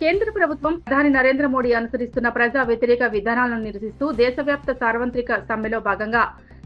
కేంద్ర ప్రభుత్వం ప్రధాని నరేంద్ర మోడీ అనుసరిస్తున్న ప్రజా వ్యతిరేక విధానాలను నిరసిస్తూ దేశవ్యాప్త సార్వత్రిక సమ్మెలో భాగంగా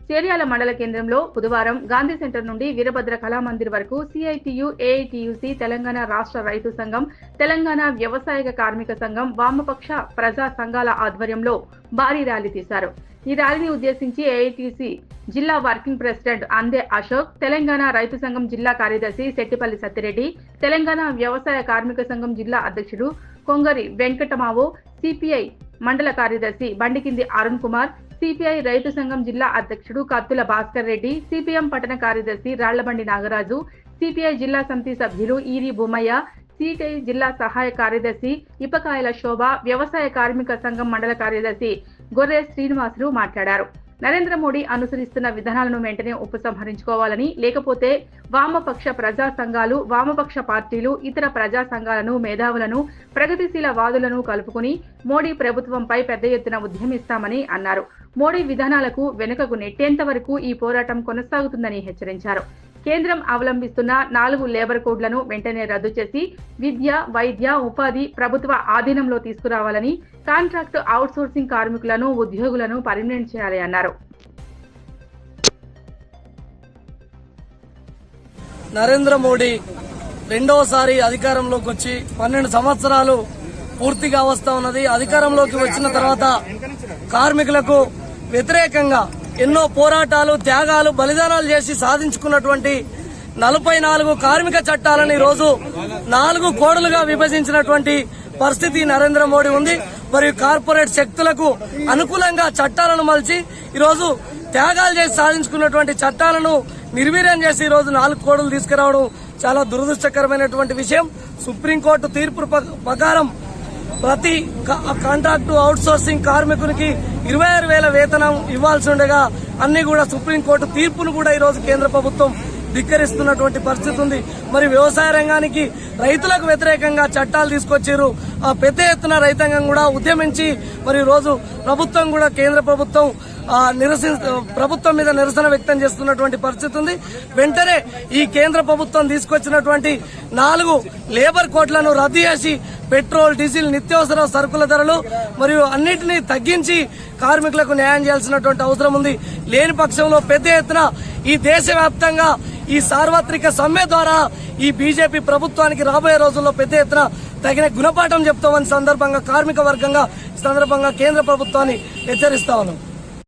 చేర్యాల మండల కేంద్రంలో బుధవారం గాంధీ సెంటర్ నుండి వీరభద్ర కళామందిర్ వరకు సిఐటియు ఏఐటియుసి తెలంగాణ రాష్ట్ర రైతు సంఘం తెలంగాణ వ్యవసాయ కార్మిక సంఘం వామపక్ష ప్రజా సంఘాల ఆధ్వర్యంలో భారీ ర్యాలీ తీశారు. ఈ ర్యాలీని ఉద్దేశించి ఏఐటిసి జిల్లా వర్కింగ్ ప్రెసిడెంట్ అందే అశోక్ తెలంగాణ రైతు సంఘం జిల్లా కార్యదర్శి శెట్టిపల్లి సత్తిరెడ్డి తెలంగాణ వ్యవసాయ కార్మిక సంఘం జిల్లా అధ్యక్షుడు కొంగరి వెంకటమావు సిపిఐ మండల కార్యదర్శి బండికింది అరుణ్ కుమార్ సిపిఐ రైతు సంఘం జిల్లా అధ్యక్షుడు కత్తుల భాస్కర్ రెడ్డి సిపిఎం పట్టణ కార్యదర్శి రాళ్ళబండి నాగరాజు సిపిఐ జిల్లా సమితి సభ్యులు ఈరి బొమ్మయ్య సిపిఐ జిల్లా సహాయ కార్యదర్శి ఇపకాయల శోభ వ్యవసాయ కార్మిక సంఘం మండల కార్యదర్శి గొర్రె శ్రీనివాసులు మాట్లాడారు. నరేంద్ర మోడీ అనుసరిస్తున్న విధానాలను వెంటనే ఉపసంహరించుకోవాలని లేకపోతే వామపక్ష ప్రజా సంఘాలు వామపక్ష పార్టీలు ఇతర ప్రజా సంఘాలను మేధావులను ప్రగతిశీల వాదులను కలుపుకుని మోడీ ప్రభుత్వంపై పెద్ద ఎత్తున ఉద్యమిస్తామని అన్నారు. మోడీ విధానాలకు వెనుకకు నెట్టేంత వరకు ఈ పోరాటం కొనసాగుతుందని హెచ్చరించారు. కేంద్రం అవలంబిస్తున్న నాలుగు లేబర్ కోడ్లను వెంటనే రద్దు చేసి విద్య వైద్య ఉపాధి ప్రభుత్వ ఆధీనంలో తీసుకురావాలని కాంట్రాక్ట్ అవుట్సోర్సింగ్ కార్మికులను ఉద్యోగులను పర్మినెంట్ చేయాలి అన్నారు. నరేంద్ర మోడీ రెండవసారి అధికారంలోకి వచ్చి పన్నెండు సంవత్సరాలు పూర్తిగా వస్తా ఉన్నది. అధికారంలోకి వచ్చిన తర్వాత కార్మికులకు వ్యతిరేకంగా ఎన్నో పోరాటాలు త్యాగాలు బలిదానాలు చేసి సాధించుకున్నటువంటి నలభై నాలుగు కార్మిక చట్టాలను ఈరోజు నాలుగు కోడలుగా విభజించినటువంటి పరిస్థితి నరేంద్ర మోడీ ఉంది. మరియు కార్పొరేట్ శక్తులకు అనుకూలంగా చట్టాలను మలిచి ఈరోజు త్యాగాలు చేసి సాధించుకున్నటువంటి చట్టాలను నిర్వీర్యం చేసి ఈరోజు నాలుగు కోడలు తీసుకురావడం చాలా దురదృష్టకరమైనటువంటి విషయం. సుప్రీంకోర్టు తీర్పు ప్ర- ప్రకారం ప్రతి కా- కాంట్రాక్టు అవుట్ సోర్సింగ్ కార్మికునికి ఇరవై ఆరు వేల వేతనం ఇవ్వాల్సి ఉండగా అన్ని కూడా సుప్రీంకోర్టు తీర్పును కూడా ఈ రోజు కేంద్ర ప్రభుత్వం ధిక్కరిస్తున్నటువంటి పరిస్థితి ఉంది. మరి వ్యవసాయ రంగానికి రైతులకు వ్యతిరేకంగా చట్టాలు తీసుకొచ్చారు. ఆ పెద్ద ఎత్తున రైతాంగం కూడా ఉద్యమించి మరి రోజు ప్రభుత్వం కూడా కేంద్ర ప్రభుత్వం నిరసి ప్రభుత్వం మీద నిరసన వ్యక్తం చేస్తున్నటువంటి పరిస్థితి ఉంది. వెంటనే ఈ కేంద్ర ప్రభుత్వం తీసుకొచ్చినటువంటి నాలుగు లేబర్ కోడ్లను రద్దు చేసి పెట్రోల్ డీజిల్ నిత్యావసర సరుకుల ధరలు మరియు అన్నింటినీ తగ్గించి కార్మికులకు న్యాయం చేయాల్సినటువంటి అవసరం ఉంది. లేని పక్షంలో పెద్ద ఎత్తున ఈ దేశవ్యాప్తంగా ఈ సార్వత్రిక సమ్మె ద్వారా ఈ బీజేపీ ప్రభుత్వానికి రాబోయే రోజుల్లో పెద్ద ఎత్తున తగిన గుణపాఠం చెప్తామని సందర్భంగా కార్మిక వర్గంగా సందర్భంగా కేంద్ర ప్రభుత్వాన్ని హెచ్చరిస్తా ఉన్నాం.